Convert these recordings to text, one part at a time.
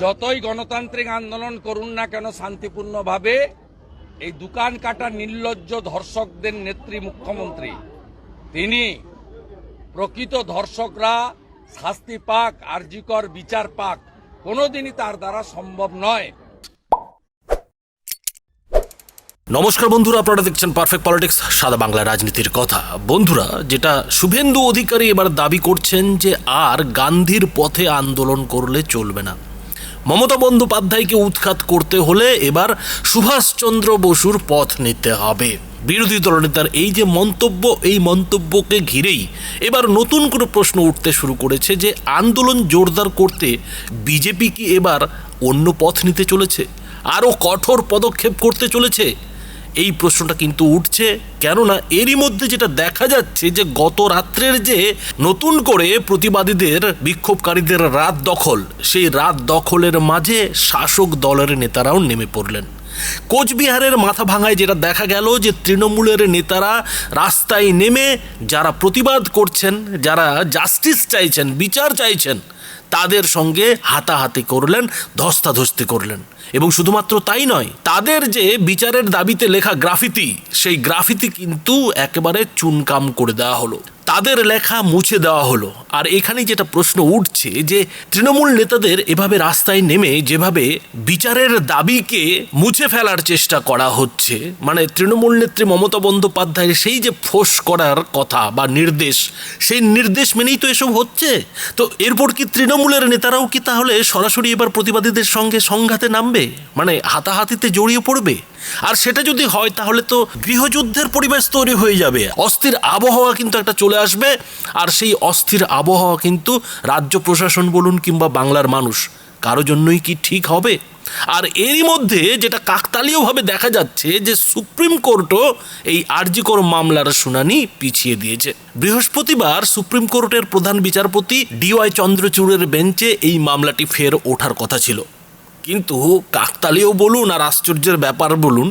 যতই গণতান্ত্রিক আন্দোলন করুন না কেন, শান্তিপূর্ণভাবে এই দোকান কাটা নির্লজ্জ ধর্ষকদের নেত্রী মুখ্যমন্ত্রী। তিনি প্রকৃত ধর্ষকরা, শাস্তি পাক, আর্জিকর বিচার পাক, কোনোদিনই তার দ্বারা সম্ভব নয়। নমস্কার বন্ধুরা, আপনারা দেখছেন পারফেক্ট পলিটিক্স সাদা বাংলা রাজনীতির কথা। বন্ধুরা, যেটা শুভেন্দু অধিকারী এবার দাবি করছেন যে আর গান্ধীর পথে আন্দোলন করলে চলবে না। মমতা বন্দ্যোপাধ্যায়কে উৎখাত করতে হলে এবার সুভাষচন্দ্র বসুর পথ নিতে হবে। বিরোধী দলনেতার এই যে মন্তব্য, এই মন্তব্যকে ঘিরেই এবার নতুন করে প্রশ্ন উঠতে শুরু করেছে যে আন্দোলন জোরদার করতে বিজেপি কি এবার অন্য পথ নিতে চলেছে? আরও কঠোর পদক্ষেপ করতে চলেছে? এই প্রশ্নটা কিন্তু উঠছে, কেননা এরই মধ্যে যেটা দেখা যাচ্ছে যে গত রাত্রের যে নতুন করে প্রতিবাদীদের, বিক্ষোভকারীদের রাত দখল, সেই রাত দখলের মাঝে শাসক দলের নেতারাও নেমে পড়লেন। কোচবিহারের মাথা ভাঙায় যেটা দেখা গেল যে তৃণমূলের নেতারা রাস্তায় নেমে যারা প্রতিবাদ করছেন, যারা জাস্টিস চাইছেন, বিচার চাইছেন তাদের সঙ্গে হাতাহাতি করলেন, ধস্তাধস্তি করলেন। এবং শুধুমাত্র তাই নয়, তাদের যে বিচারের দাবিতে লেখা গ্রাফিতি, সেই গ্রাফিতি কিন্তু একেবারে চুনকাম করে দেওয়া হলো। তাদের লেখা মুছে দেওয়া হলো। আর এখানে যেটা প্রশ্ন উঠছে যে, তৃণমূল নেতাদের এভাবে রাস্তায় নেমে যেভাবে বিচারের দাবিকে মুছে ফেলার চেষ্টা করা হচ্ছে মানে তৃণমূল নেত্রী মমতা বন্দ্যোপাধ্যায়ের সেই যে ফোঁস করার কথা বা নির্দেশ, সেই নির্দেশ মেনেই তো এসব হচ্ছে? তো এরপর কি তৃণমূলের নেতারাও কি তাহলে সরাসরি এবার প্রতিবাদীদের সঙ্গে সংঘাতে নামবে? মানে হাতাহাতিতে জড়িয়ে পড়বে? আর সেটা যদি হয় তাহলে তো গৃহযুদ্ধের পরিবেশ তৈরি হয়ে যাবে। অস্থির আবহাওয়া কিন্তু একটা চলে আসবে। আর সেই অস্থির আবহাওয়া কিন্তু রাজ্য প্রশাসন বলুন কিংবা বাংলার মানুষ, কারও জন্যই কি ঠিক হবে? আর এরই মধ্যে যেটা কাকতালীয়ভাবে দেখা যাচ্ছে যে সুপ্রিম কোর্টও এই আরজিকর মামলার শুনানি পিছিয়ে দিয়েছে। বৃহস্পতিবার সুপ্রিম কোর্টের প্রধান বিচারপতি ডিওয়াই চন্দ্রচূড়ের বেঞ্চে এই মামলাটি ফের ওঠার কথা ছিল। কিন্তু কাকতালীয় বলুন আর আশ্চর্যের ব্যাপার বলুন,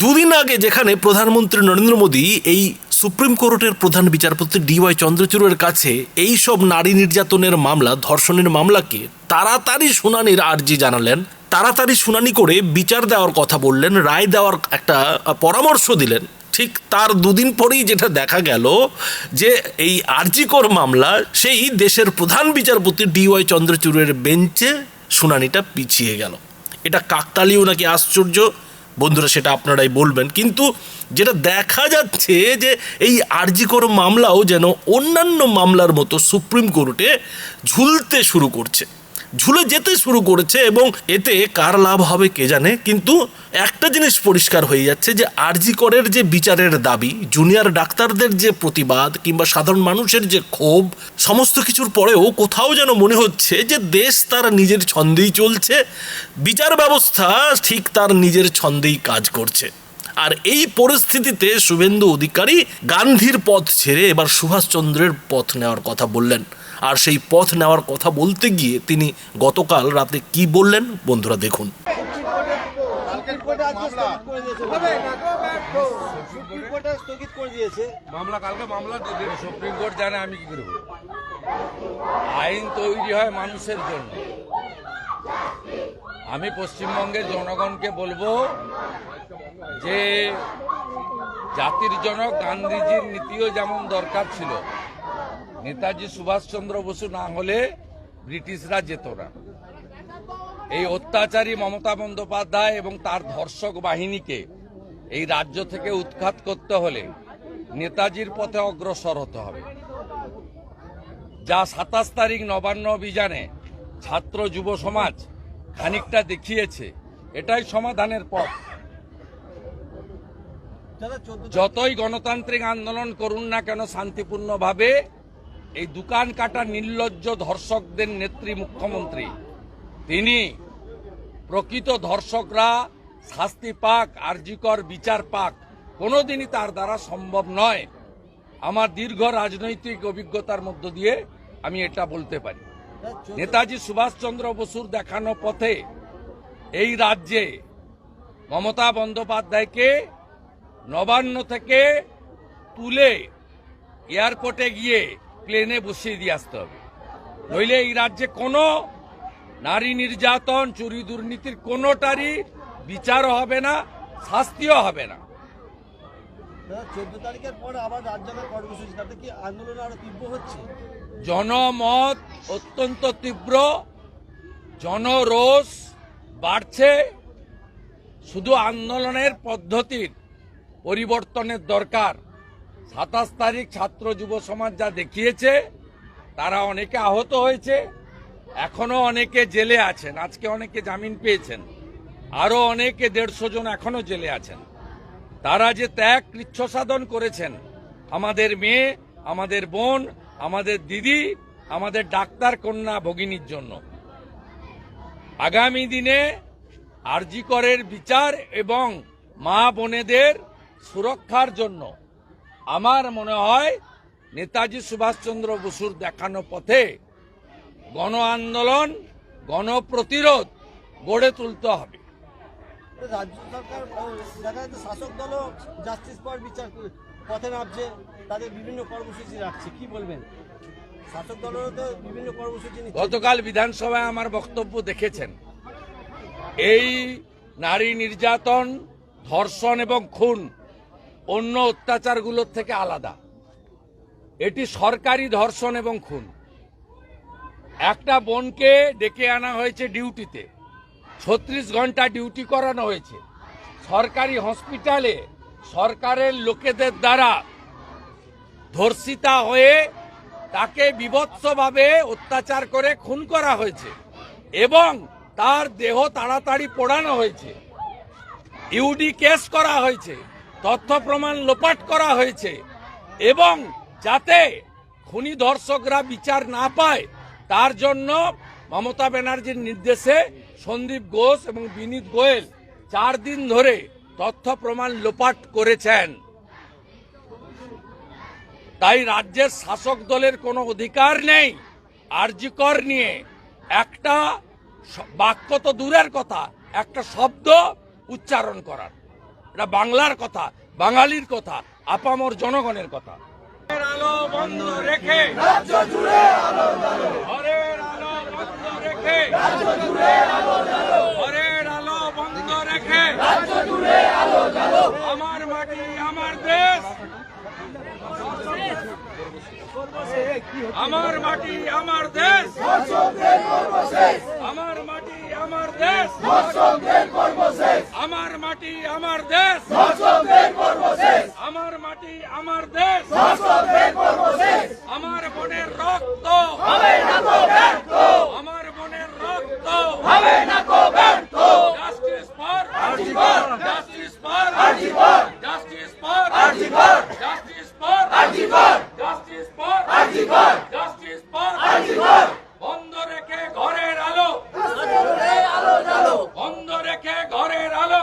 দুদিন আগে যেখানে প্রধানমন্ত্রী নরেন্দ্র মোদী এই সুপ্রিম কোর্টের প্রধান বিচারপতি ডিওয়াই চন্দ্রচূড়ের কাছে এই সব নারী নির্যাতনের মামলা, ধর্ষণের মামলাকে তাড়াতাড়ি শুনানির আর্জি জানালেন। তাড়াতাড়ি শুনানি করে বিচার দেওয়ার কথা বললেন, রায় দেওয়ার একটা পরামর্শ দিলেন। ঠিক তার দুদিন পরেই যেটা দেখা গেল যে এই আর্জিকর মামলা, সেই দেশের প্রধান বিচারপতি ডিওয়াই চন্দ্রচূড়ের বেঞ্চে শুনানিটা পিছিয়ে গেল। এটা কাকতালীয় নাকি আশ্চর্য? বন্ধুরা সেটা আপনারাই বলবেন। কিন্তু যেটা দেখা যাচ্ছে যে এই আরজিকর মামলাও যেন অন্যান্য মামলার মতো সুপ্রিম কোর্টে ঝুলতে শুরু করছে। ঝুলে যেতে শুরু করেছে এবং এতে কার লাভ হবে কে জানে, কিন্তু একটা জিনিস পরিষ্কার হয়ে যাচ্ছে যে আরজি করের যে বিচারের দাবি, জুনিয়র ডাক্তারদের যে প্রতিবাদ কিংবা সাধারণ মানুষের যে ক্ষোভ, সমস্ত কিছুর পরেও কোথাও যেন মনে হচ্ছে যে দেশ তার নিজের ছন্দেই চলছে, বিচার ব্যবস্থা ঠিক তার নিজের ছন্দেই কাজ করছে। আর এই পরিস্থিতিতে শুভেন্দু অধিকারী গান্ধীর পথ ছেড়ে এবার সুভাষচন্দ্রের পথ নেওয়ার কথা বললেন। আর সেই পথ নেওয়ার কথা বলতে গিয়ে তিনি গতকাল রাতে কি বললেন বন্ধুরা দেখুন। সুপ্রিম কোর্টে আমি কি আইন তৈরি হয় মানুষের জন্য। আমি পশ্চিমবঙ্গের জনগণকে বলব যে জাতির জনক গান্ধীজির নীতিও যেমন দরকার ছিল নেতাজি সুভাষচন্দ্র বসু না হলে ব্রিটিশরা যেত না। এই অত্যাচারী মমতা বন্দ্যোপাধ্যায় এবং তার ধর্ষক বাহিনীকে এই রাজ্য থেকে উৎখাত করতে হলে নেতাজির পথে অগ্রসর হতে হবে। যা সাতাশ তারিখ নবান্ন অভিযানে ছাত্র যুব সমাজ খানিকটা দেখিয়েছে, এটাই সমাধানের পথ। যতই গণতান্ত্রিক আন্দোলন করুন না কেন, শান্তিপূর্ণভাবে এই দোকান কাটা নির্লজ্জ ধর্ষকদের নেত্রী মুখ্যমন্ত্রী। তিনি প্রকৃত ধর্ষকরা, শাস্তি পাক আর্যিকর বিচার পাক, কোনোদিনই তার দ্বারা সম্ভব নয়। আমার দীর্ঘ রাজনৈতিক অভিজ্ঞতার মধ্য দিয়ে আমি এটা বলতে পারি। নেতাজি সুভাষচন্দ্র বসুর দেখানো পথে এই রাজ্যে মমতা বন্দ্যোপাধ্যায়কে নবান্ন থেকে তুলে এয়ারপোর্টে গিয়ে প্লেনে বসিয়ে দিয়ে আসতে হবে। নইলে এই রাজ্যে কোনো নারী নির্যাতন চুরি দুর্নীতির কোনোটারই বিচারও হবে না শাস্তিও হবে না। জনমত অত্যন্ত তীব্র জনরোষ বাড়ছে। শুধু আন্দোলনের পদ্ধতির পরিবর্তনের দরকার সাতাশ তারিখ ছাত্র যুব সমাজ যা দেখিয়েছে, তারা অনেকে আহত হয়েছে, এখনও অনেকে জেলে আছেন, আজকে অনেকে জামিন পেয়েছেন, আরও অনেকে দেড়শো জন এখনও জেলে আছেন। তারা যে ত্যাগ কৃচ্ছ সাধন করেছেন, আমাদের মেয়ে, আমাদের বোন, আমাদের দিদি, আমাদের ডাক্তার কন্যা ভগিনীর জন্য। আগামী দিনে আরজিকরের বিচার এবং মা বোনেদের সুরক্ষার জন্য আমার মনে হয় নেতাজি সুভাষচন্দ্র বসুর দেখানো পথে গণ আন্দোলন গণপ্রতিরোধ গড়ে তুলতে হবে। রাজ্য সরকার দেখা যাচ্ছে শাসক দলও জাস্টিস ফর বিচার পথে নামছে তাদের বিভিন্ন কর্মসূচি রাখছে। কি বলবেন? শাসক দলেরও তো বিভিন্ন কর্মসূচি গতকাল বিধানসভায় আমার বক্তব্য দেখেছেন। এই নারী নির্যাতন ধর্ষণ এবং খুন অন্য অত্যাচারগুলোর থেকে আলাদা। এটি সরকারি ধর্ষণ এবং খুন। একটা বোনকে ডেকে আনা হয়েছে ডিউটিতে। ছত্রিশ ঘণ্টা ডিউটি করানো হয়েছে। সরকারি হসপিটালে সরকারের লোকেদের দ্বারা ধর্ষিতা হয়ে তাকে বিভৎসভাবে অত্যাচার করে খুন করা হয়েছে এবং তার দেহ তাড়াতাড়ি পোড়ানো হয়েছে। ইউডি কেস করা হয়েছে। তথ্য প্রমাণ লোপাট করা হয়েছে এবং যাতে খুনি ধর্ষকরা বিচার না পায়, তার জন্য মমতা ব্যানার্জির নির্দেশে সন্দীপ ঘোষ এবং বিনীত গোয়েল চার দিন ধরে তথ্য প্রমাণ লোপাট করেছেন। তাই রাজ্যের শাসক দলের কোনো অধিকার নেই আরজিকর নিয়ে। একটা বাক্য তো দূরের কথা, একটা শব্দ উচ্চারণ করার। এটা বাংলার কথা, বাঙালির কথা, আপামর জনগণের কথা। আলো বন্ধ রেখে আলো বন্ধ রেখে আলো বন্ধ রেখে আমার মাটি, আমার দেশ। আমার মাটি, আমার দেশ। আমার মাটি, আমার দেশ। আমার মাটি আমার দেশ। আমার মাটি আমার দেশ। আমার বোনের রক্ত। হবে না তো ব্যর্থ আমার বোনের রক্ত হবে না তো ব্যর্থ justice for RG Kar justice for RG Kar justice for RG Kar justice for RG Kar justice for RG Kar justice for RG Kar বন্ধ রেখে ঘরের আলো বন্ধ রেখে ঘরের আলো